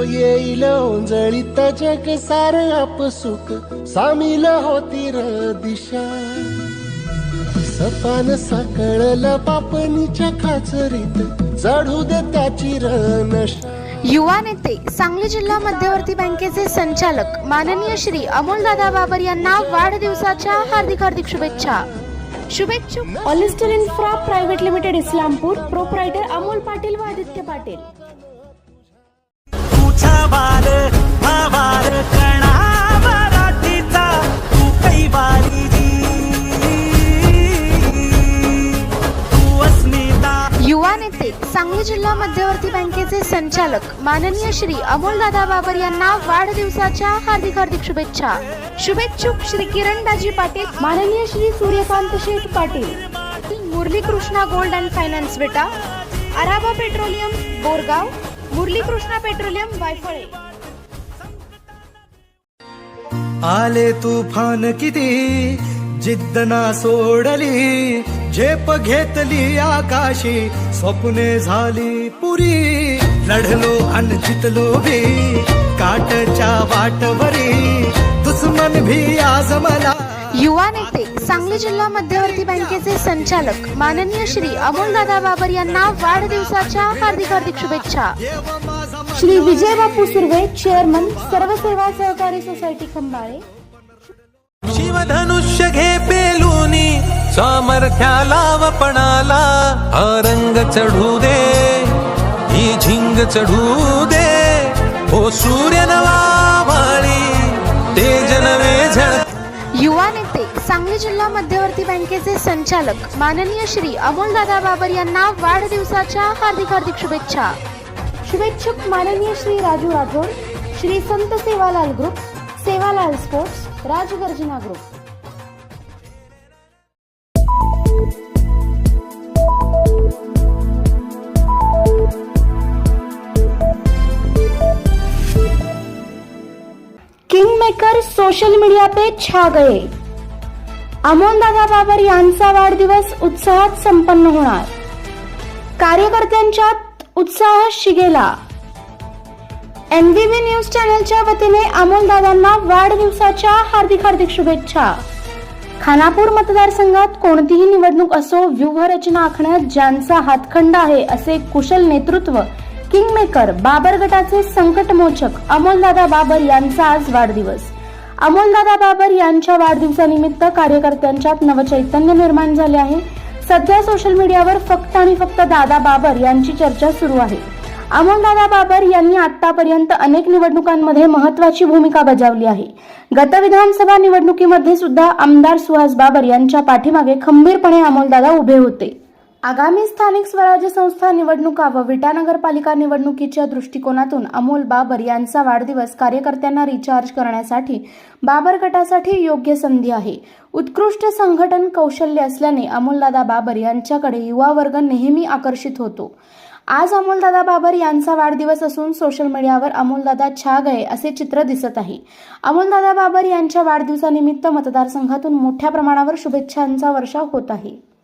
येईल ओंजळीत जग सार आपसुक सामील होती र दिशा. सपान साकळल पापणीच्या खाचरीत. चढू दे त्याची र नशा युवा नेते सांगली जिल्हा मध्यवर्ती बँकेचे संचालक माननीय श्री अमोलदादा बाबर यांना वाढदिवसाच्या हार्दिक हार्दिक शुभेच्छा. शुभेच्छुक Allister infra private limited Islampur proprietor Amol Patil व आदित्य पाटील. कणा मराठीचा तू तू अस्मिता. युवा नेते सांगली जिल्हा मध्यवर्ती बँकेचे संचालक माननीय श्री अमोलदादा बाबर यांना वाढदिवसाच्या हार्दिक हार्दिक शुभेच्छा. शुभेच्छुक श्री किरणदाजी पाटील माननीय Shri Suryakant Sheth Patil Murali Krishna gold and finance बेटा अराबा पेट्रोलियम बोरगाव मुरली कृष्णा पेट्रोलियम वायफळे. आले तुफान किती? जिद्द ना सोडली झेप घेतली आकाशी स्वप्ने झाली पुरी. लढलो अन जितलो बी काटच्या वाटवरी दुश्मन भी आज मला युवा नेते सांगली जिल्हा मध्यवर्ती बँकेचे संचालक माननीय श्री अमोलदादा बाबर यांना वाढदिवसाच्या हार्दिक हार्दिक शुभेच्छा. श्री विजय बापू सुर्वे चेअरमन सर्व सेवा सहकारी सोसायटी खंबाळे. शिवधनुष्य घे पेलुनी सामर्थ्याला वपणाला हा रंग चढू दे ही झिंग चढू दे हो सूर्य नवा हस्ते सांगली जिल्हा मध्यवर्ती बँकेचे संचालक माननीय श्री अमोलदादा बाबर यांना वाढदिवसाच्या हार्दिक हार्दिक शुभेच्छा. शुभेच्छुक माननीय Shri Raju Rathod Shri Sant Sevalal group Sevalal sports Rajgarjana group. King maker social media पे छा गए। अमोल दादा बाबर यांचा वाढदिवस उत्साहात संपन्न होणार. कार्यकर्त्यांच्यात उत्साह शिगेला. एनबीबी न्यूज चॅनलच्या वतीने अमोल दादांना वाढदिवसाच्या हार्दिक हार्दिक शुभेच्छा. खानापूर मतदारसंघात कोणतीही निवडणूक असो व्यूहरचना आखण्यात ज्यांचा हातखंड आहे असे कुशल नेतृत्व किंगमेकर बाबर गटाचे संकटमोचक अमोलदादा बाबर यांचा आज वाढदिवस. अमोलदादा बाबर यांच्या वाढदिवसानिमित्त कार्यकर्त्यांच्यात नवचैतन्य निर्माण झाले आहे. सध्या सोशल मीडियावर फक्त आणि फक्त दादा बाबर यांची चर्चा सुरू आहे. अमोलदादा बाबर यांनी आतापर्यंत अनेक निवडणुकांमध्ये महत्वाची भूमिका बजावली आहे. गत विधानसभा निवडणुकीमध्ये सुद्धा आमदार सुहास बाबर यांच्या पाठीमागे खंबीरपणे अमोलदादा उभे होते. आगामी स्थानिक स्वराज्य संस्था निवडणुका व विटा नगरपालिका निवडणुकीच्या दृष्टिकोनातून अमोल बाबर यांचा वाढदिवस कार्यकर्त्यांना रिचार्ज करण्यासाठी बाबर गटासाठी योग्य संधी आहे. उत्कृष्ट संघटन कौशल्य असल्याने अमोलदादा बाबर यांच्याकडे युवा वर्ग नेहमी आकर्षित होतो. आज अमोलदादा बाबर यांचा वाढदिवस असून सोशल मीडियावर अमोलदादा छा गए असे चित्र दिसत आहे. अमोलदादा बाबर यांच्या वाढदिवसानिमित्त मतदारसंघातून मोठ्या प्रमाणावर शुभेच्छांचा वर्षाव होत आहे.